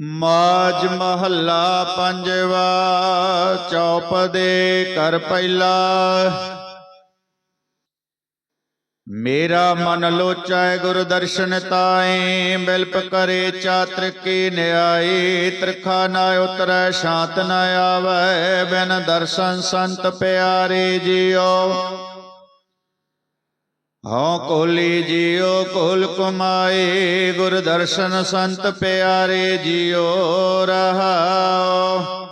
ਮਾਜ ਮਹੱਲਾ ਪੰਜਵਾ ਚੌਪਦੇ ਕਰ ਪਹਿਲਾ। ਮੇਰਾ ਮਨ ਲੋਚੈ ਗੁਰ ਦਰਸ਼ਨ ਤਾਏ ਬਿਲਪ ਕਰੇ ਚਾਤਰ ਕੀ ਨਿਆਈ ਤ੍ਰਿਖਾ ਨਾ ਉਤਰੈ, ਸ਼ਾਂਤ ਨਾ ਆਵੈ, ਬਿਨ ਦਰਸ਼ਨ ਸੰਤ ਪਿਆਰੇ ਜੀਓ ਹਉ ਕੋਲੀ ਜੀਓ ਕੋਲ ਕਮਾਏ, ਗੁਰ ਦਰਸ਼ਨ ਸੰਤ ਪਿਆਰੇ ਜੀਓ, ਰਹਾਓ।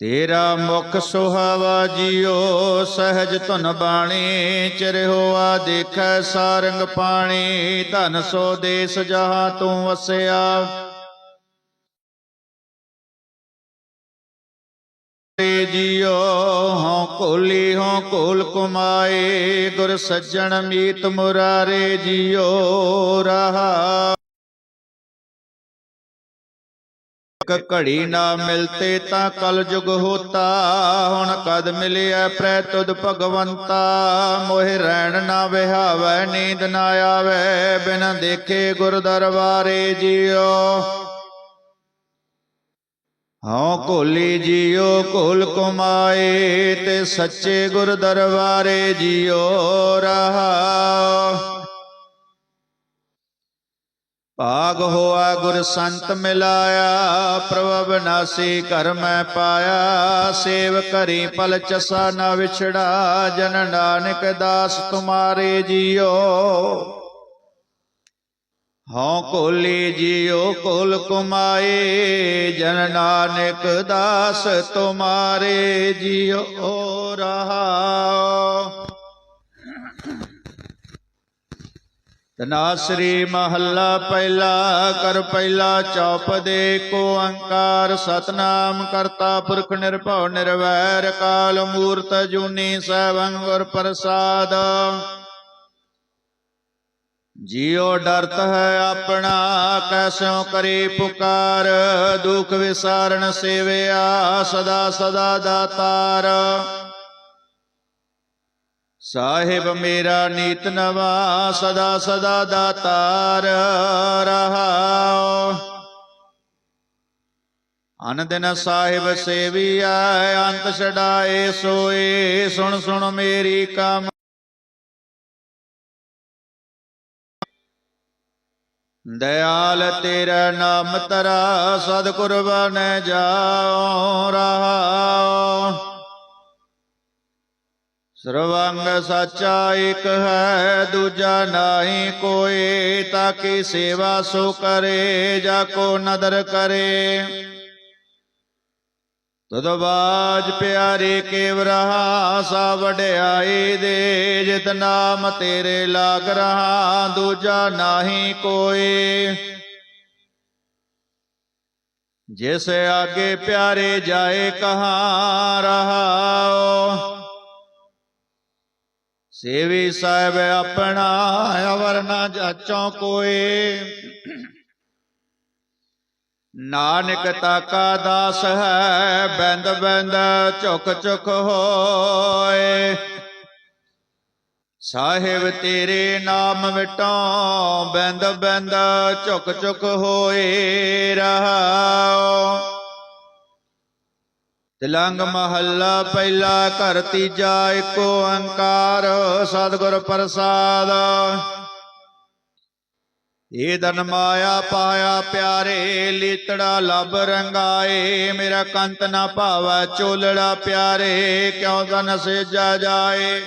ਤੇਰਾ ਮੁਖ ਸੁਹਾਵਾ ਜੀਓ, ਸਹਿਜ ਧੁਨ ਬਾਣੀ ਚਿਰਹੋਆ ਦੇਖੈ ਸਾਰੰਗ ਪਾਣੀ, ਧਨ ਸੋ ਦੇਸ ਜਹਾਂ ਤੂੰ ਵਸਿਆ। ਰੇ ਜੀਓ ਹਉ ਕੋਲੀ ਹਉ ਕੋਲ ਕੁਮਾਏ, ਗੁਰ ਸੱਜਣ ਮੀਤ ਮੁਰਾਰੇ ਜੀਓ ਰਹਾ। ਘੜੀ ਨਾ ਮਿਲਤੇ ਤਾਂ ਕਲ ਜੁਗ ਹੋਤਾ, ਹੁਣ ਕਦ ਮਿਲਿਆ ਪ੍ਰੈ ਤੁਧ ਭਗਵੰਤਾ? ਮੋਹਿ ਰਹਿਣ ਨਾ ਵਿਹਾਵੈ, ਨੀਂਦ ਨਾ ਆਵੇ, ਬਿਨ ਦੇਖੇ ਗੁਰ ਦਰਬਾਰੇ ਜੀਓ। ਹਉ ਕੋਲੀ ਜੀਓ ਕੋਲ ਕੁਮਾਏ ਤੇ ਸੱਚੇ ਗੁਰ ਦਰਬਾਰੇ ਜੀਓ ਰਹਾ। ਭਾਗ ਹੋਆ ਗੁਰ ਸੰਤ ਮਿਲਾਇਆ, ਪ੍ਰਭ ਬਿਨਾਸੀ ਘਰ ਮੈਂ ਪਾਇਆ। ਸੇਵ ਕਰੀ ਪਲ ਚਸਾ ਨਾ ਵਿਛੜਾ, ਜਨ ਨਾਨਕ ਦਾਸ ਤੁਮਾਰੇ ਜੀਓ। ਹਉ ਕੋਲੀ ਜੀਓ ਕੋਲ ਕੁਮਾਏ, ਜਨ ਨਾਨਕ ਦਾਸ ਤੁਮਾਰੇ ਜੀਓ ਰਹਾ ਤਨਾਸਰੀ ਮਹੱਲਾ ਪਹਿਲਾ ਕਰ ਪਹਿਲਾ ਚੌਪ ਦੇ ਕੋ ਅੰਕਾਰ, ਸਤਨਾਮ ਕਰਤਾ ਪੁਰਖ ਨਿਰਭਉ ਨਿਰਵੈਰ, ਕਾਲ ਮੂਰਤ ਜੂਨੀ ਸੈਭੰ ਗੁਰ ਪ੍ਰਸਾਦ। ਜਿਉ ਡਰਤ ਹੈ ਆਪਣਾ ਕੈਸੋ ਕਰੇ ਪੁਕਾਰ, ਦੁਖ ਵਿਸਾਰਨ ਸੇਵਿਆ, ਸਦਾ ਸਦਾ ਦਾਤਾਰ। ਸਾਹਿਬ ਮੇਰਾ ਨੀਤ ਨਵਾ, ਸਦਾ ਸਦਾ ਦਾਤਾਰ, ਰਹਾਉ। ਅਨ ਦਿਨ ਸਾਹਿਬ ਸੇਵੀਐ, ਅੰਤ ਛਡਾਏ ਸੋਏ, ਸੁਣ ਸੁਣ ਮੇਰੀ ਕਾਮ। ਦਇਆਲ ਤੇਰਾ ਨਾਮ ਤਰਾ ਸਦ ਕੁਰਬਾਨ ਜਾਉ ਰਹਾਉ ਸਰਵੰਗ ਸਾਚਾ ਇਕ ਹੈ, ਦੂਜਾ ਨਾਹੀ ਕੋਈ ਤਾਕੀ ਸੇਵਾ ਸੋ ਕਰੇ, ਜਾ ਕੋ ਨਦਰ ਕਰੇ। ਤਦ ਬਾਜ ਪਿਆਰੇ ਕੇਵ ਰਹਾ ਸਾ ਵਡਿਆਈ ਦੇ, ਜਿਤ ਨਾਮ ਤੇਰੇ ਲਾਗ ਰਹਾ, ਦੂਜਾ ਨਾਹੀ ਕੋਈ। ਜਿਸ ਆਗੇ ਪਿਆਰੇ ਜਾਏ ਕਹਾ, ਰਹਾਓ। ਸੇਵੀ ਸਾਹਿਬ ਆਪਣਾ ਅਵਰ ਨਾ ਜਾਚੋ ਕੋਏ ਨਾਨਕ ਤਾਕਾ ਦਾਸ ਹੈ, ਬੰਦ ਬੰਦ ਝੁਕ ਝੁਕ ਹੋਏ। ਸਾਹਿਬ ਤੇਰੇ ਨਾਮ ਮਿਟੋ, ਬੰਦ ਬੰਦ ਝੁਕ ਝੁਕ ਹੋਏ ਰਹਾਓ। ਤਿਲੰਗ ਮਹੱਲਾ ਪਹਿਲਾ ਘਰ ਤੀਜਾ ਏਕ ਓੰਕਾਰ ਸਤਿਗੁਰ ਪ੍ਰਸਾਦ। ਏ ਦਨ ਮਾਇਆ ਪਾਇਆ ਪਿਆਰੇ, ਲੀਤੜਾ ਲਬ ਰੰਗਾਏ। ਮੇਰਾ ਕੰਤ ਨਾ ਭਾਵੈ ਚੋਲੜਾ ਪਿਆਰੇ, ਕਿਉ ਦਨ ਸੇਜਾ ਜਾਏ?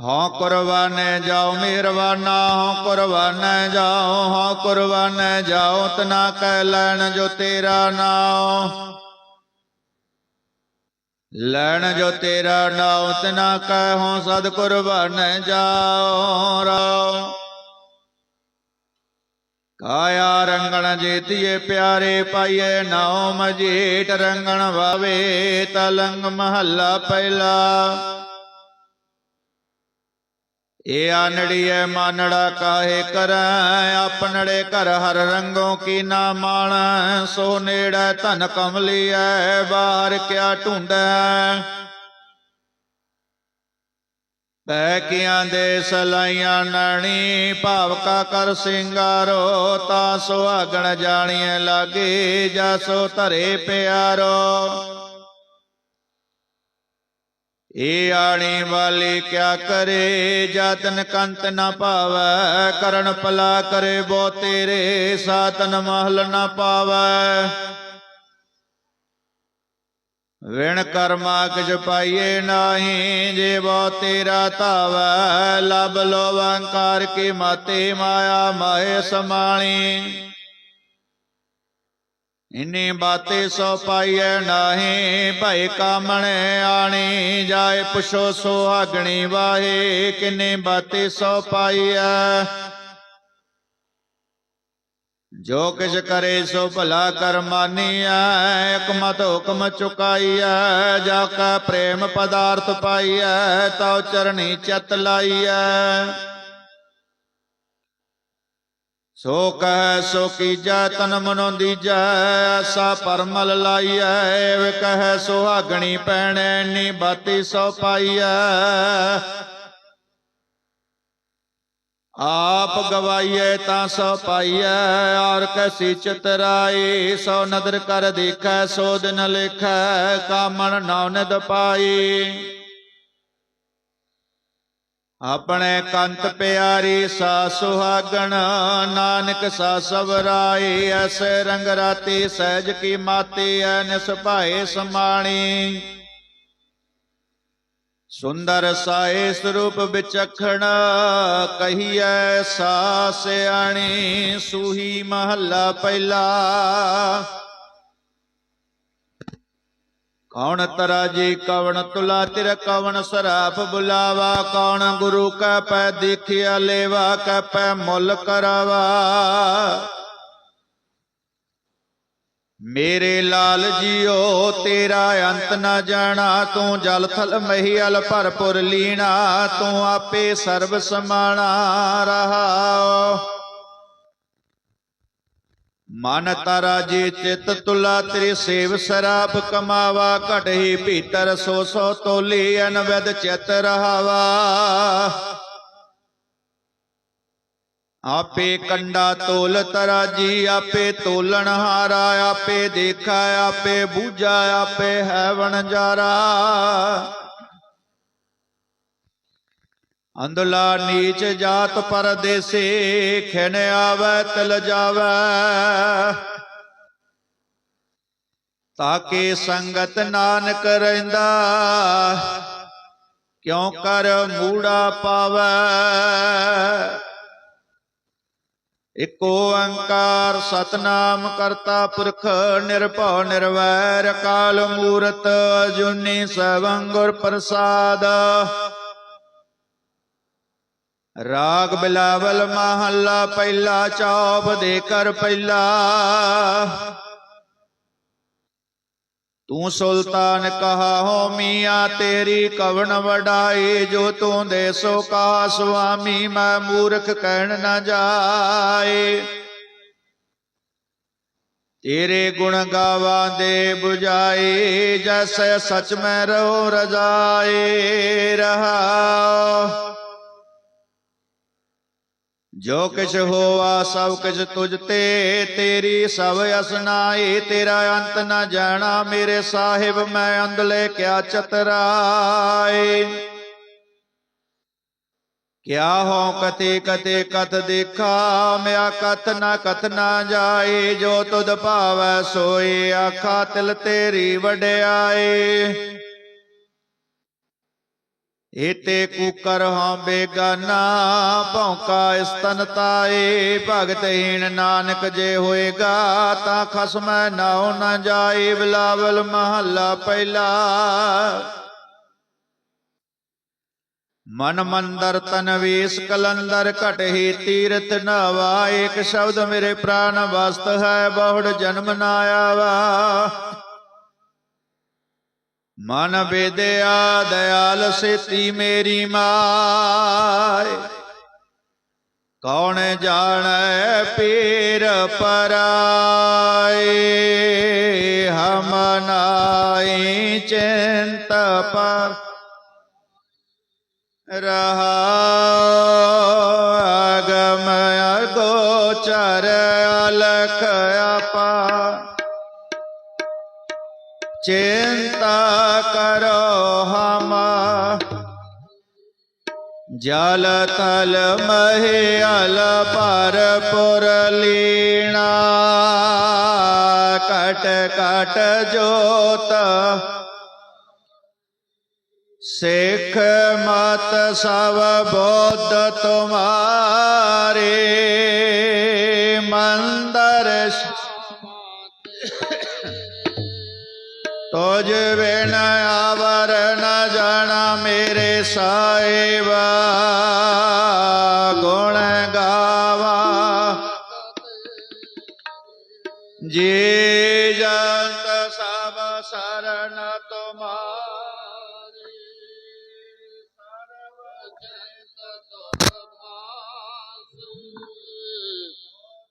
ਹਾਂ ਕੁਰਬਾਨੇ ਜਾਓ ਮਿਹਰਬਾਨਾ, ਹਾਂ ਕੁਰਬਾਨੇ ਜਾਓ, ਹਾਂ ਕੁਰਬਾਨੇ ਜਾਓ, ਤਨਾ ਕਹਿ ਲੈਣ ਜੋ ਤੇਰਾ ਨਾਮ। ਲੈਣ ਜੋ ਤੇਰਾ ਨਾਮ ਤਨਾ ਕਹਿ ਹੋ ਸਦ ਕੁਰਬਾਨੇ ਜਾਓ ਰਾਓ ਕਾਇਆ ਰੰਗਣ ਜੇਤੀਏ ਪਿਆਰੇ ਪਾਈਏ, ਨਾਉ ਮਜੀਟ ਰੰਗਣ ਵਾਵੇ, ਤਲੰਗ ਮਹੱਲਾ ਪਹਿਲਾ। ਏ ਆਨੜੀਏ ਮਾਨੜਾ ਕਾਹੇ ਕਰੈ? ਆਪਨੜੇ ਘਰ ਹਰ ਰੰਗੋਂ ਕੀ ਨਾ ਮਾਣ? ਸੋ ਨੇੜੈ ਧਨ ਕਮਲੀਐ ਬਾਹਰ ਕਿਆ ਢੂੰਡੈ? ਪੈ ਕੀਆਂ ਦੇ ਸਲਾਈਆਂ ਨਣੀ, ਭਾਵ ਕਾ ਕਰ ਸਿੰਗਾਰੋ, ਤਾਂ ਸੁਹਾਗਣ ਜਾਣੀਏ ਲਾਗੇ ਜਾਸੋ ਧਰੇ ਪਿਆਰੋ। ਏ ਆਣੀ ਵਾਲੀ ਕਿਆ ਕਰੇ, ਜਾਤਨ ਕੰਤ ਨਾ ਪਾਵੈ, ਕਰਨ ਭਲਾ ਕਰੇ ਬੋ ਤੇਰੇ, ਸਾਤਨ ਮਹਲ ਨਾ ਪਾਵੈ। ਵਿਣ ਕਰਮਾ ਕਿਛ ਪਾਈਏ ਨਾਹੀ, ਜੇ ਬੋ ਤੇਰਾ ਧਾਵੈ ਲਬ ਲੋਵੰਕਾਰ ਕੀ ਮਾਤੇ ਮਾਇਆ ਮਾਏ ਸਮਾਣੀ। ਇਨੀ ਬਾਤੇ ਸੋ ਪਾਈਐ ਨਾਹੀ, ਭਈ ਕਾਮਣੇ ਆਣੀ ਜਾਏ, ਪੁਛੋ ਸੁਹਾਗਣੀ ਵਾਹੇ, ਕਿੰਨੇ ਬਾਤੇ ਸੋ ਪਾਈਐ। ਜੋ ਕਿਛ ਕਰੇ ਸੋ ਭਲਾ ਕਰ ਮਾਨੀਐ, ਇਕ ਮਤ ਹੁਕਮ ਚੁਕਾਈਐ, ਜਾ ਕਾ ਪ੍ਰੇਮ ਪਦਾਰਥ ਪਾਈਐ, ਤਉ ਚਰਣੀ ਚਤ ਲਾਈਐ। ਸੋ ਕਹੈ, ਸੋ ਕੀਜੈ ਤਨ ਮਨੋ ਦੀਜੈ ਐਸਾ ਪਰਮਲ ਲਾਈਐ, ਵੇ ਕਹੈ, ਸੁਹਾਗਣੀ ਪੈਣੈ, ਨੀ ਬਾਤੀ ਸੋ ਪਾਈਐ। ਆਪ ਗਵਾਈਏ ਤਾਂ ਸੋ ਪਾਈਐ, ਔਰ ਕਸੀ ਚਤਰਾਈ, ਸੋ ਨਦਰ ਕਰ ਦੇਖੈ, ਸੋ ਦਿਨ ਲਿਖੈ, ਕਾਮਣ ਨਾਉ ਨਿਦ ਪਾਈ। ਆਪਣੇ ਕੰਤ ਪਿਆਰੀ ਸਾ ਸੁਹਾਗਣ, ਨਾਨਕ ਸਾ ਸਵਰਾਈ, ਐਸੇ ਰੰਗ ਰਾਤੀ ਸਹਿਜ ਕੀ ਮਾਤੀ, ਐ ਨਿਸਭਾਏ ਸਮਾਣੀ। ਸੁੰਦਰ ਸਾਏ ਸਰੂਪ ਵਿਚਖਣ, ਕਹੀਐ ਸਾ ਸਿਆਣੀ, ਸੂਹੀ ਮਹੱਲਾ ਪਹਿਲਾ। ਕੌਣ ਤਰਾਜੀ ਕਵਣ ਤੁਲਾ ਤਿਰ ਕਵਣ ਸਰਾਪ ਬੁਲਾਵਾ? ਕੌਣ ਗੁਰੂ ਕੈ ਪੈ ਦੇਖਿਆ ਲੇਵਾ, ਕੈ ਪੈ ਮੁੱਲ ਕਰਾਵਾ? ਮੇਰੇ ਲਾਲ ਜੀਓ, ਤੇਰਾ ਅੰਤ ਨਾ ਜਾਣਾ, ਤੂੰ ਜਲ ਥਲ ਮਹੀਲ ਭਰਪੁਰ ਲੀਣਾ, ਤੂੰ ਆਪੇ ਸਰਬ ਸਮਾਣਾ ਰਹਾਓ। ਮਨ ਤਾਰਾ ਜੀ ਚਿਤ ਤੁਲਾ, ਤੇਰੀ ਸੇਵ ਸਰਾਪ ਕਮਾਵਾ ਘਟਹੀ ਭੀਤਰ ਸੋ ਸੋ ਤੋਲੀ, ਅਨਵਦ ਚਿਤ ਰਹਾਵਾ। ਆਪੇ ਕੰਡਾ ਤੋਲ ਤਰਾਜੀ ਆਪੇ ਤੋਲਣ ਹਾਰਾ, ਆਪੇ ਦੇਖਾ, ਆਪੇ ਬੂਝਾ, ਆਪੇ ਹੈ ਵਣਜਾਰਾ। ਅੰਦਲਾ ਨੀਚ ਜਾਤ ਪਰਦੇਸੀ ਖਿਨ ਆਵੈ, ਤਿਲ ਜਾਵੈ। ਤਾਕੇ ਸੰਗਤ ਨਾਨਕ ਰਹਿੰਦਾ, ਕਿਉ ਕਰ ਮੂੜਾ ਪਾਵੈ? ਇਕ ਓੰਕਾਰ ਸਤਨਾਮ ਕਰਤਾ ਪੁਰਖ, ਨਿਰਭਉ ਨਿਰਵੈਰ ਕਾਲ ਮੂਰਤ, ਅਜੂਨੀ ਸਵੰ ਗੁਰ ਪ੍ਰਸਾਦ। ਰਾਗ ਬਿਲਾਵਲ ਮਹੱਲਾ ਪਹਿਲਾ ਚੌਪ ਦੇ ਕਰ ਪਹਿਲਾ। ਤੂੰ ਸੁਲਤਾਨ ਕਹਾ ਹੋ ਮੀਆਂ, ਤੇਰੀ ਕਵਣ ਵਡਾਈ, ਜੋ ਤੂੰ ਦੇ ਸੋ ਕਹਾ ਸੁਆਮੀ, ਮੈਂ ਮੂਰਖ ਕਹਿਣ ਨਾ ਜਾਏ। ਤੇਰੇ ਗੁਣ ਗਾਵਾਂ ਦੇ 부ਜਾਏ ਜੈਸੇ ਸਚ ਮੈਂ ਰਹੋ ਰਜਾਏ ਰਹਾ। ਜੋ ਕਿਛ ਹੋਆ ਸਭ ਕਿਛ ਤੁਝ ਤੇ, ਤੇਰੀ ਸਭ ਅਸਨਾਈ ਤੇਰਾ ਅੰਤ ਨਾ ਜਾਣਾ ਮੇਰੇ ਸਾਹਿਬ, ਮੈਂ ਅੰਦਲੇ ਕਿਆ ਚਤਰਾਏ। ਕਿਆ ਹੋ ਕਤੇ ਕਤੇ ਕਤ ਦੇਖਾ, ਮਿਆ ਕਤ ਨਾ ਕਤ ਨਾ ਜਾਏ, ਜੋ ਤੁਧ ਭਾਵੈ ਸੋਏ, ਆਖਾ ਤਿਲ ਤੇਰੀ ਵਡਿਆਏ। ਏਤੇ ਕੂਕਰ ਹਾਂ ਬੇਗਾਨਾ, ਭੌਂਕਾ ਇਸਤਨ ਤਾਏ। ਭਗਤਹੀਣ ਨਾਨਕ ਜੇ ਹੋਏਗਾ, ਤਾਂ ਖਸਮੈ ਨਾਉ ਨਾ ਜਾਏ। ਬਿਲਾਵਲ ਮਹੱਲਾ ਪਹਿਲਾ। ਮਨ ਮੰਦਰ ਤਨ ਵੇਸ ਕਲੰਦਰ ਘਟਹੀ ਤੀਰਥ ਨਵਾ। ਏਕ ਸ਼ਬਦ ਮੇਰੇ ਪ੍ਰਾਨ ਵਸਤ ਹੈ, ਬਹੁੜ ਜਨਮ ਨਾ ਆਵਾ। ਮਨ ਬੇਦਿਆ ਦਇਆਲ ਸੇਤੀ ਮੇਰੀ ਮਾਏ। ਕੌਣ ਜਾਣੈ ਪੀਰ ਪਰਾਏ? ਹਮ ਨਾਈ ਚਿੰਤ ਪਰ ਰਹਾਉ ਅਗਮ ਅਗੋਚਰ ਅਲਖ ਆਪਾ। ਚਿੰਤਾ ਹਮ ਜਲ ਤਲ ਮਹਿਲ ਅਲ ਪਰ ਪੁਰ ਲੀਣਾ। ਕਟ ਕਟ ਜੋਤ। ਸਿੱਖ ਮਤ ਸਭ ਬੋਧ ਤੁਮਾਰੇ। ਤੋਜ ਬਿਨ ਆਵਰ ਨ ਜਾਣਾ ਮੇਰੇ ਸਾਹਿਬਾ। ਗੁਣ ਗਾਵਾ। ਜੀ ਜੰਤ ਸਭ ਸਰਨ ਤੁਮਾਰੀ।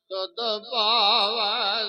ਤਦ ਭਾਵੈ